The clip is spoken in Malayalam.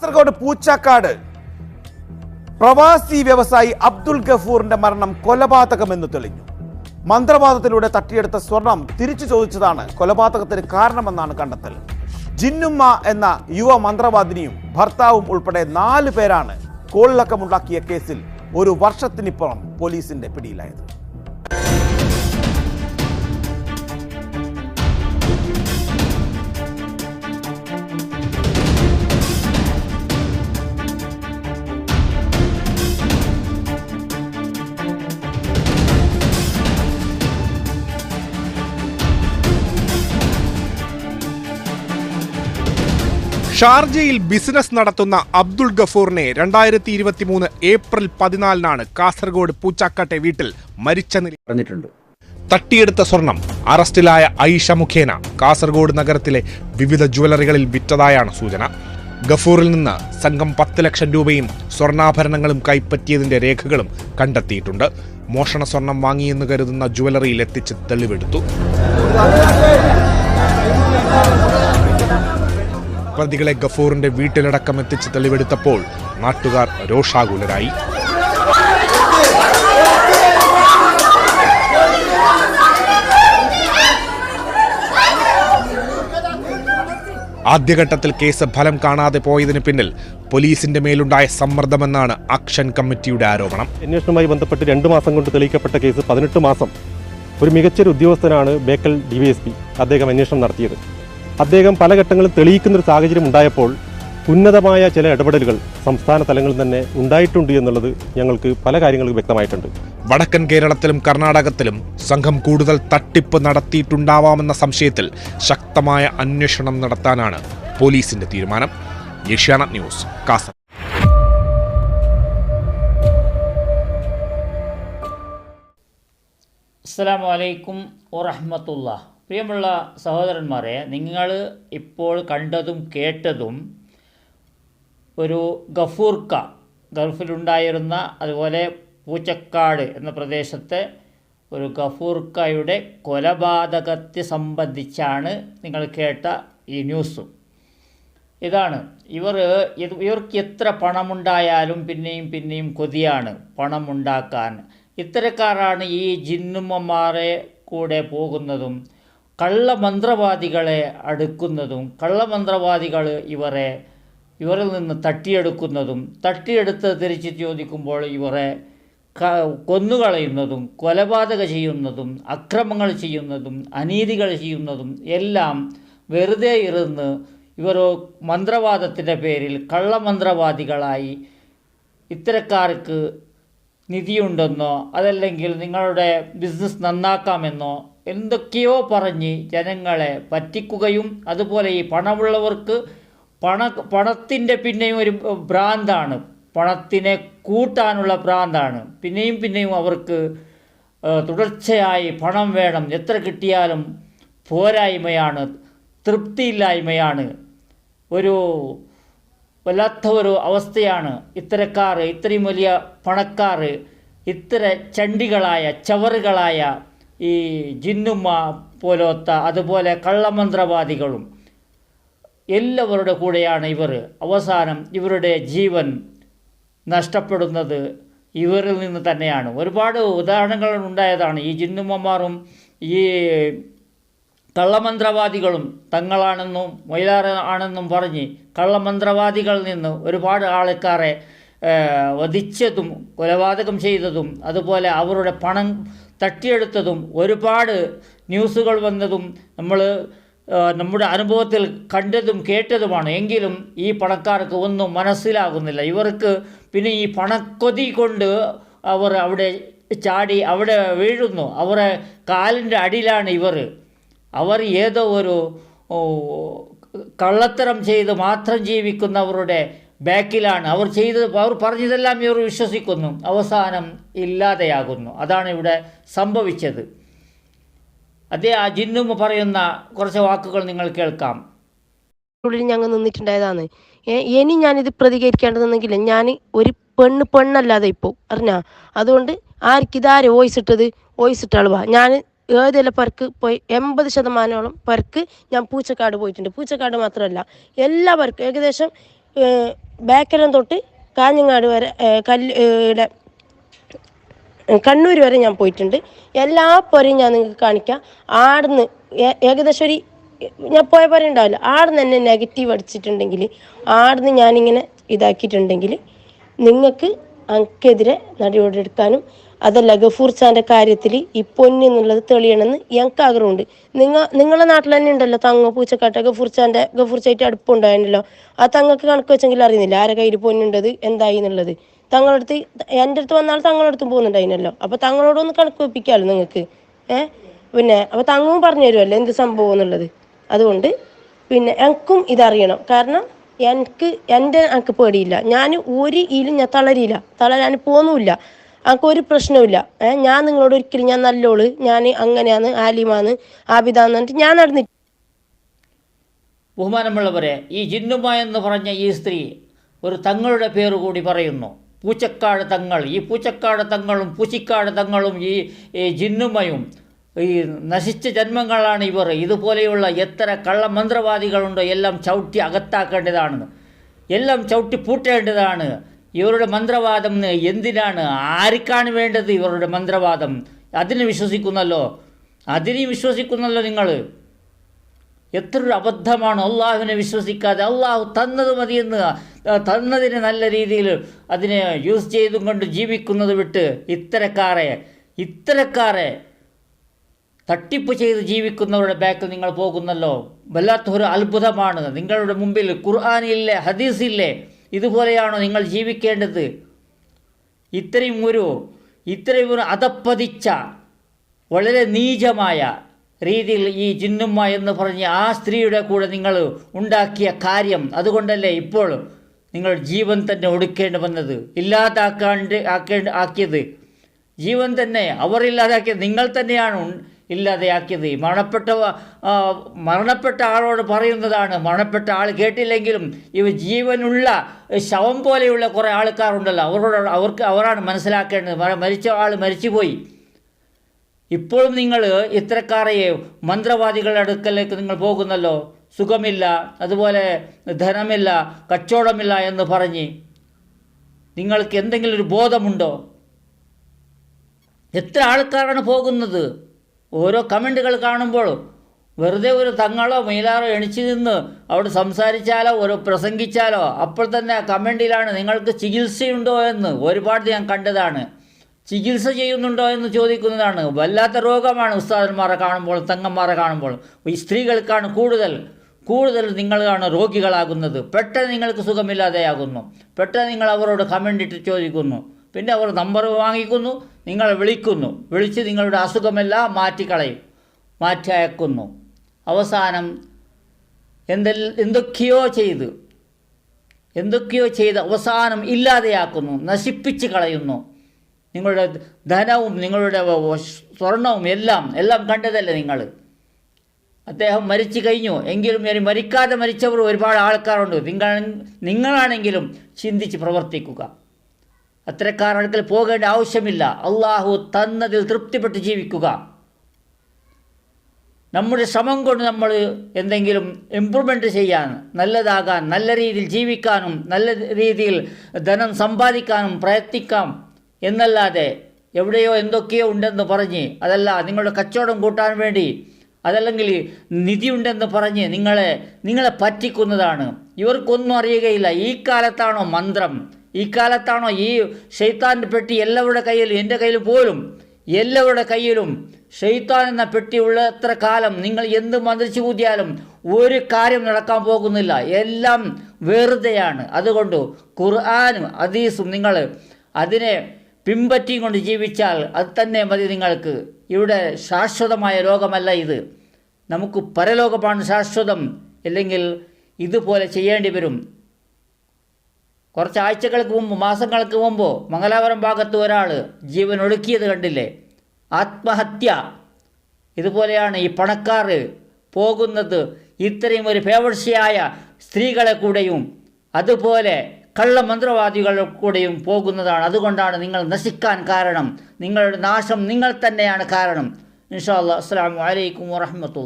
കാസർഗോഡ് പൂച്ചാക്കാട്. പ്രവാസി വ്യവസായി അബ്ദുൽ ഗഫൂറിന്റെ മരണം കൊലപാതകമെന്ന് തെളിഞ്ഞു. മന്ത്രവാദത്തിലൂടെ തട്ടിയെടുത്ത സ്വർണം തിരിച്ചു ചോദിച്ചതാണ് കൊലപാതകത്തിന് കാരണമെന്നാണ് കണ്ടെത്തൽ. ജിന്നുമ്മ എന്ന യുവ മന്ത്രവാദിനിയും ഭർത്താവും ഉൾപ്പെടെ നാല് പേരാണ് കോളിളക്കമുണ്ടാക്കിയ കേസിൽ ഒരു വർഷത്തിനിപ്പുറം പോലീസിന്റെ പിടിയിലായത്. ഷാർജയിൽ ബിസിനസ് നടത്തുന്ന അബ്ദുൾ ഗഫൂറിനെ രണ്ടായിരത്തി ഇരുപത്തി മൂന്ന് ഏപ്രിൽ പതിനാലിനാണ് കാസർഗോഡ് പൂച്ചാക്കാട്ടെ വീട്ടിൽ മരിച്ച നില പറഞ്ഞിട്ടുണ്ട്. തട്ടിയെടുത്ത സ്വർണം അറസ്റ്റിലായ ഐഷ മുഖേന കാസർഗോഡ് നഗരത്തിലെ വിവിധ ജ്വല്ലറികളിൽ വിറ്റതായാണ് സൂചന. ഗഫൂറിൽ നിന്ന് സംഘം പത്ത് ലക്ഷം രൂപയും സ്വർണാഭരണങ്ങളും കൈപ്പറ്റിയതിന്റെ രേഖകളും കണ്ടെത്തിയിട്ടുണ്ട്. മോഷണ സ്വർണം വാങ്ങിയെന്ന് കരുതുന്ന ജ്വല്ലറിയിൽ എത്തിച്ച് തെളിവെടുത്തു. പ്രതികളെ ഗഫൂറിന്റെ വീട്ടിലടക്കം എത്തിച്ച് തെളിവെടുത്തപ്പോൾ നാട്ടുകാർ രോഷാകുലരായി. ആദ്യഘട്ടത്തിൽ കേസ് ഫലം കാണാതെ പോയതിന് പിന്നിൽ പോലീസിന്റെ മേലുണ്ടായ സമ്മർദ്ദമെന്നാണ് ആക്ഷൻ കമ്മിറ്റിയുടെ ആരോപണം. അന്വേഷണവുമായി ബന്ധപ്പെട്ട് രണ്ട് മാസം കൊണ്ട് തെളിയിക്കപ്പെട്ട കേസ് പതിനെട്ട് മാസം ഒരു മികച്ചൊരു ഉദ്യോഗസ്ഥനാണ് ബേക്കൽ ഡി അദ്ദേഹം അന്വേഷണം നടത്തിയത്. അദ്ദേഹം പല ഘട്ടങ്ങളും തെളിയിക്കുന്ന ഒരു സാഹചര്യം ഉണ്ടായപ്പോൾ ഉന്നതമായ ചില ഇടപെടലുകൾ സംസ്ഥാന തലങ്ങളിൽ തന്നെ ഉണ്ടായിട്ടുണ്ട് എന്നുള്ളത് ഞങ്ങൾക്ക് പല കാര്യങ്ങളും വ്യക്തമായിട്ടുണ്ട്. വടക്കൻ കേരളത്തിലും കർണാടകത്തിലും സംഘം കൂടുതൽ തട്ടിപ്പ് നടത്തിയിട്ടുണ്ടാവാമെന്ന സംശയത്തിൽ ശക്തമായ അന്വേഷണം നടത്താനാണ് പോലീസിന്റെ തീരുമാനം. ഏഷ്യാനെറ്റ് ന്യൂസ് കാസർഗോഡ്. അസ്സലാമു അലൈക്കും വറഹ്മത്തുള്ള പ്രിയമുള്ള സഹോദരന്മാരെ നിങ്ങൾ ഇപ്പോൾ കണ്ടതും കേട്ടതും ഒരു ഗഫൂർക്ക ഗൾഫിലുണ്ടായിരുന്ന അതുപോലെ പൂച്ചക്കാട് എന്ന പ്രദേശത്തെ ഒരു ഗഫൂർക്കയുടെ കൊലപാതകത്തെ സംബന്ധിച്ചാണ് നിങ്ങൾ കേട്ട ഈ ന്യൂസും. ഇതാണ്. ഇവർ ഇവർക്ക് എത്ര പണമുണ്ടായാലും പിന്നെയും പിന്നെയും കൊതിയാണ് പണമുണ്ടാക്കാൻ. ഇത്തരക്കാരാണ് ഈ ജിന്നുമ്മമാരെ കൂടെ പോകുന്നതും കള്ളമന്ത്രവാദികളെ അടുക്കുന്നതും കള്ളമന്ത്രവാദികൾ ഇവരെ ഇവരിൽ നിന്ന് തട്ടിയെടുക്കുന്നതും തട്ടിയെടുത്ത് തിരിച്ച് ചോദിക്കുമ്പോൾ ഇവരെ കൊന്നുകളയുന്നതും കൊലപാതക ചെയ്യുന്നതും അക്രമങ്ങൾ ചെയ്യുന്നതും അനീതികൾ ചെയ്യുന്നതും എല്ലാം വെറുതെ ഇരുന്ന് ഇവർ മന്ത്രവാദത്തിന്റെ പേരിൽ കള്ളമന്ത്രവാദികളായി ഇത്തരക്കാർക്ക് നിധിയുണ്ടെന്നോ അതല്ലെങ്കിൽ നിങ്ങളുടെ ബിസിനസ് നന്നാക്കാമെന്നോ എന്തൊക്കെയോ പറഞ്ഞ് ജനങ്ങളെ പറ്റിക്കുകയും അതുപോലെ ഈ പണമുള്ളവർക്ക് പണ പണത്തിന്റെ പിന്നെയും ഒരു ഭ്രാന്താണ്. പണത്തിനെ കൂട്ടാനുള്ള ഭ്രാന്താണ്. പിന്നെയും പിന്നെയും അവർക്ക് തുടർച്ചയായി പണം വേണം. എത്ര കിട്ടിയാലും പോരായ്മയാണ് തൃപ്തിയില്ലായ്മയാണ്. ഒരു വല്ലാത്ത ഒരു അവസ്ഥയാണ്. ഇത്തരക്കാർ ഇത്രയും വലിയ പണക്കാർ ഇത്ര ചണ്ടികളായ ചവറുകളായ ഈ ജിന്നുമ്മ പോലോത്ത അതുപോലെ കള്ളമന്ത്രവാദികളും എല്ലാവരുടെ കൂടെയാണ് ഇവർ. അവസാനം ഇവരുടെ ജീവൻ നഷ്ടപ്പെടുന്നത് ഇവരിൽ നിന്ന് തന്നെയാണ്. ഒരുപാട് ഉദാഹരണങ്ങൾ ഉണ്ടായതാണ്. ഈ ജിന്നുമ്മമാരും ഈ കള്ളമന്ത്രവാദികളും തങ്ങളാണെന്നും മൊയിലാർ ആണെന്നും പറഞ്ഞ് കള്ളമന്ത്രവാദികളിൽ നിന്ന് ഒരുപാട് ആൾക്കാരെ വധിച്ചതും കൊലപാതകം ചെയ്തതും അതുപോലെ അവരുടെ പണം തട്ടിയെടുത്തതും ഒരുപാട് ന്യൂസുകൾ വന്നതും നമ്മൾ നമ്മുടെ അനുഭവത്തിൽ കണ്ടതും കേട്ടതുമാണ്. എങ്കിലും ഈ പണക്കാർക്ക് ഒന്നും മനസ്സിലാകുന്നില്ല. ഇവർക്ക് പിന്നെ ഈ പണക്കൊതി കൊണ്ട് അവർ അവിടെ ചാടി അവിടെ വീഴുന്നു. അവരെ കാലിന്റെ അടിയിലാണ് ഇവർ. അവർ ഏതോ ഒരു കള്ളത്തരം ചെയ്ത് മാത്രം ജീവിക്കുന്നവരുടെ ബാക്കിലാണ്. അവർ ചെയ്തത് അവർ പറഞ്ഞതെല്ലാം ഇവർ വിശ്വസിക്കുന്നു. അവസാനം ഇല്ലാതെയാകുന്നു. അതാണ് ഇവിടെ സംഭവിച്ചത്. അതേ ആ ജിന്നുമ പറയുന്ന കുറച്ച് വാക്കുകൾ നിങ്ങൾ കേൾക്കാം. ഞങ്ങൾ നിന്നിട്ടുണ്ടായതാണ്. ഇനി ഞാനിത് പ്രതികരിക്കേണ്ടതെന്നെങ്കിൽ ഞാൻ ഒരു പെണ്ണ് പെണ്ണല്ലാതെ ഇപ്പോൾ അറിഞ്ഞാ? അതുകൊണ്ട് ആർക്കിതാര് വോയിസ് ഇട്ടത്? വോയിസ് ഇട്ട ആളുവാ ഞാൻ ഏതെല്ലാം പേർക്ക് പോയി? എൺപത് ശതമാനോളം പേർക്ക് ഞാൻ പൂച്ചക്കാട് പോയിട്ടുണ്ട്. പൂച്ചക്കാട് മാത്രമല്ല എല്ലാ എല്ലാവർക്കും ഏകദേശം ഏ, ബേക്കരം തൊട്ട് കാഞ്ഞങ്ങാട് വരെ കല്ല് ഇവിടെ കണ്ണൂർ വരെ ഞാൻ പോയിട്ടുണ്ട്. എല്ലാ പോരെയും ഞാൻ നിങ്ങൾക്ക് കാണിക്കാം. ആടുന്ന് ഏകദേശം ഒരു ഞാൻ പോയ പോലെ ഉണ്ടാവില്ല. ആടുന്ന് എന്നെ നെഗറ്റീവ് അടിച്ചിട്ടുണ്ടെങ്കിൽ ആടുന്ന് ഞാനിങ്ങനെ ഇതാക്കിയിട്ടുണ്ടെങ്കിൽ നിങ്ങൾക്ക് അനക്കെതിരെ നടപടിയെടുക്കാനും അതല്ല ഗഫൂർ ഖാന്റെ കാര്യത്തിൽ ഈ പൊന്നെന്നുള്ളത് തെളിയണമെന്ന് ഞങ്ങൾക്ക് ആഗ്രഹമുണ്ട്. നിങ്ങൾ നിങ്ങളുടെ നാട്ടിൽ തന്നെ ഉണ്ടല്ലോ തങ്ങ പൂച്ചക്കാട്ട ഗഫൂർ ഖാന്റെ ഗഫൂർ ചായിട്ട് അടുപ്പുണ്ടായിരുന്നല്ലോ ആ തങ്ങൾക്ക് കണക്ക് വെച്ചെങ്കിൽ അറിയുന്നില്ല ആരെ കയ്യിൽ പൊന്നുണ്ടത് എന്തായി എന്നുള്ളത്. തങ്ങളുടെ അടുത്ത് എന്റെ അടുത്ത് വന്നാൽ തങ്ങളുടെ അടുത്തും പോകുന്നുണ്ടായിരുന്നല്ലോ. അപ്പോൾ തങ്ങളോടൊന്ന് കണക്ക് വെപ്പിക്കാമല്ലോ നിങ്ങൾക്ക്. ഏ? പിന്നെ അപ്പോൾ തങ്ങും പറഞ്ഞു തരുമല്ലോ എന്ത് സംഭവം എന്നുള്ളത്. അതുകൊണ്ട് പിന്നെ എനിക്കും ഇതറിയണം. കാരണം എനിക്ക് എന്റെ എനിക്ക് പേടിയില്ല. ഞാൻ ഒരു ഈലും ഞാൻ തളരിയില്ല. തളരാൻ പോകുന്നുമില്ല എനിക്ക് ഒരു പ്രശ്നവുമില്ല. ഏ ഞാൻ നിങ്ങളോട് ഒരിക്കലും ഞാൻ നല്ലോൾ ഞാൻ അങ്ങനെയാണ് ആലിമാന്ന് ആബിദാന്ന് പറഞ്ഞിട്ട് ഞാൻ നടന്നിട്ട് ബഹുമാനമുള്ളവരെ ഈ ജിന്നുമ എന്ന് പറഞ്ഞ ഈ സ്ത്രീ ഒരു തങ്ങളുടെ പേര് കൂടി പറയുന്നു. പൂച്ചക്കാട് തങ്ങൾ. ഈ പൂച്ചക്കാട് തങ്ങളും പൂച്ചിക്കാട് തങ്ങളും ഈ ജിന്നുമയും ഈ നശിച്ച ജന്മങ്ങളാണ് ഇവർ. ഇതുപോലെയുള്ള എത്ര കള്ളമന്ത്രവാദികളുണ്ടോ എല്ലാം ചവിട്ടി അകത്താക്കേണ്ടതാണ്. എല്ലാം ചവിട്ടി പൂട്ടേണ്ടതാണ്. ഇവരുടെ മന്ത്രവാദം എന്തിനാണ്? ആർക്കാണ് വേണ്ടത് ഇവരുടെ മന്ത്രവാദം? അതിന് വിശ്വസിക്കുന്നല്ലോ. അതിനെ വിശ്വസിക്കുന്നല്ലോ നിങ്ങൾ. എത്രയൊരു അബദ്ധമാണ് അള്ളാഹുവിനെ വിശ്വസിക്കാതെ. അള്ളാഹു തന്നത് മതിയെന്ന് തന്നതിന് നല്ല രീതിയിൽ അതിനെ യൂസ് ചെയ്തും കൊണ്ട് ജീവിക്കുന്നത് വിട്ട് ഇത്തരക്കാരെ ഇത്തരക്കാരെ തട്ടിപ്പ് ചെയ്ത് ജീവിക്കുന്നവരുടെ ബാക്കിൽ നിങ്ങൾ പോകുന്നല്ലോ. വല്ലാത്തൊരു അത്ഭുതമാണ്. നിങ്ങളുടെ മുമ്പിൽ ഖുർആാനില്ലേ ഹദീസില്ലേ? ഇതുപോലെയാണോ നിങ്ങൾ ജീവിക്കേണ്ടത്? ഇത്രയും ഒരു ഇത്രയും ഒരു അതപ്പതിച്ച വളരെ നീചമായ രീതിയിൽ ഈ ജിന്നുമ്മ എന്ന് പറഞ്ഞ് ആ സ്ത്രീയുടെ കൂടെ നിങ്ങൾ ഉണ്ടാക്കിയ കാര്യം. അതുകൊണ്ടല്ലേ ഇപ്പോൾ നിങ്ങൾ ജീവൻ തന്നെ ഒടുക്കേണ്ടി വന്നത്? ഇല്ലാതാക്കാണ്ട് ആക്കേണ്ട ആക്കിയത്. ജീവൻ തന്നെ അവർ ഇല്ലാതാക്കിയത് നിങ്ങൾ തന്നെയാണ്. ഇല്ലാതെയാക്കിയത്. മരണപ്പെട്ട മരണപ്പെട്ട ആളോട് പറയുന്നതാണ്. മരണപ്പെട്ട ആൾ കേട്ടില്ലെങ്കിലും ഇവ ജീവനുള്ള ശവം പോലെയുള്ള കുറേ ആൾക്കാരുണ്ടല്ലോ. അവരോട് അവർക്ക് അവരാണ് മനസ്സിലാക്കേണ്ടത്. മര- മരിച്ച ആൾ മരിച്ചുപോയി. ഇപ്പോഴും നിങ്ങൾ ഇത്തരക്കാരെയോ മന്ത്രവാദികളുടെ അടുക്കലേക്ക് നിങ്ങൾ പോകുന്നല്ലോ. സുഖമില്ല അതുപോലെ ധനമില്ല കച്ചവടമില്ല എന്ന് പറഞ്ഞ് നിങ്ങൾക്ക് എന്തെങ്കിലും ഒരു ബോധമുണ്ടോ? എത്ര ആൾക്കാരാണ് പോകുന്നത്? ഓരോ കമന്റുകൾ കാണുമ്പോൾ വെറുതെ ഒരു തങ്ങളോ മൈലാറോ എണിച്ചു നിന്ന് അവിടെ സംസാരിച്ചാലോ ഒരു പ്രസംഗിച്ചാലോ അപ്പോൾ തന്നെ ആ കമന്റിലാണ് നിങ്ങൾക്ക് ചികിത്സയുണ്ടോ എന്ന് ഒരുപാട് ഞാൻ കണ്ടതാണ്. ചികിത്സ ചെയ്യുന്നുണ്ടോ എന്ന് ചോദിക്കുന്നതാണ്. വല്ലാത്ത രോഗമാണ് ഉസ്താദന്മാരെ കാണുമ്പോൾ തങ്ങന്മാരെ കാണുമ്പോൾ. ഈ സ്ത്രീകൾക്കാണ് കൂടുതൽ കൂടുതൽ നിങ്ങളാണ് രോഗികളാകുന്നത്. പെട്ടെന്ന് നിങ്ങൾക്ക് സുഖമില്ലാതെയാകുന്നു. പെട്ടെന്ന് നിങ്ങൾ അവരോട് കമന്റ് ഇട്ട് ചോദിക്കുന്നു. പിന്നെ അവർ നമ്പർ വാങ്ങിക്കുന്നു നിങ്ങളെ വിളിക്കുന്നു. വിളിച്ച് നിങ്ങളുടെ അസുഖമെല്ലാം മാറ്റിക്കളയും മാറ്റി അയക്കുന്നു അവസാനം എന്തെല്ലാം എന്തൊക്കെയോ ചെയ്ത് എന്തൊക്കെയോ ചെയ്ത് അവസാനം ഇല്ലാതെയാക്കുന്നു നശിപ്പിച്ച് കളയുന്നു. നിങ്ങളുടെ ധനവും നിങ്ങളുടെ സ്വർണവും എല്ലാം എല്ലാം കണ്ടതല്ലേ നിങ്ങൾ? അദ്ദേഹം മരിച്ചു കഴിഞ്ഞു. എങ്കിലും ഇനി മരിക്കാതെ മരിച്ചവർ ഒരുപാട് ആൾക്കാരുണ്ട്. നിങ്ങൾ നിങ്ങളാണെങ്കിലും ചിന്തിച്ച് പ്രവർത്തിക്കുക. അത്തരക്കാരടുക്കൽ പോകേണ്ട ആവശ്യമില്ല. അള്ളാഹു തന്നതിൽ തൃപ്തിപ്പെട്ട് ജീവിക്കുക. നമ്മുടെ ശ്രമം കൊണ്ട് നമ്മൾ എന്തെങ്കിലും ഇമ്പ്രൂവ്മെന്റ് ചെയ്യാൻ നല്ലതാകാൻ നല്ല രീതിയിൽ ജീവിക്കാനും നല്ല രീതിയിൽ ധനം സമ്പാദിക്കാനും പ്രയത്നിക്കാം എന്നല്ലാതെ എവിടെയോ എന്തൊക്കെയോ ഉണ്ടെന്ന് പറഞ്ഞ് അതല്ല നിങ്ങളുടെ കച്ചവടം കൂട്ടാൻ വേണ്ടി അതല്ലെങ്കിൽ നിധിയുണ്ടെന്ന് പറഞ്ഞ് നിങ്ങളെ നിങ്ങളെ പറ്റിക്കുന്നതാണ്. ഇവർക്കൊന്നും അറിയുകയില്ല. ഈ കാലത്താണോ മന്ത്രം? ഈ കാലത്താണോ ഈ ഷെയ്ത്താന്റെ പെട്ടി എല്ലാവരുടെ കയ്യിലും എന്റെ കയ്യിൽ പോലും എല്ലാവരുടെ കയ്യിലും ഷെയ്ത്താൻ എന്ന പെട്ടി ഉള്ളത്ര കാലം നിങ്ങൾ എന്ത് മന്ത്രിച്ചു കൂതിയാലും ഒരു കാര്യം നടക്കാൻ പോകുന്നില്ല. എല്ലാം വെറുതെയാണ്. അതുകൊണ്ട് ഖുർആാനും ഹദീസും നിങ്ങൾ അതിനെ പിൻപറ്റിയും കൊണ്ട് ജീവിച്ചാൽ അത് തന്നെ മതി നിങ്ങൾക്ക്. ഇവിടെ ശാശ്വതമായ ലോകമല്ല ഇത്. നമുക്ക് പരലോകമാണ് ശാശ്വതം. അല്ലെങ്കിൽ ഇതുപോലെ ചെയ്യേണ്ടി വരും. കുറച്ച് ആഴ്ചകൾക്ക് മുമ്പ് മാസങ്ങൾക്ക് മുമ്പ് മംഗലാപുരം ഭാഗത്ത് ഒരാൾ ജീവൻ ഒടുക്കിയത് കണ്ടില്ലേ? ആത്മഹത്യ. ഇതുപോലെയാണ് ഈ പണക്കാർ പോകുന്നത്. ഇത്രയും ഒരു ഫേവർഷിയായ സ്ത്രീകളെ കൂടെയും അതുപോലെ കള്ളമന്ത്രവാദികളുടെ കൂടെയും പോകുന്നതാണ്. അതുകൊണ്ടാണ് നിങ്ങൾ നശിക്കാൻ കാരണം. നിങ്ങളുടെ നാശം നിങ്ങൾ തന്നെയാണ് കാരണം. ഇൻഷാ അല്ലാ അസ്സാം വലൈക്കും വാഹമത്തുള്ള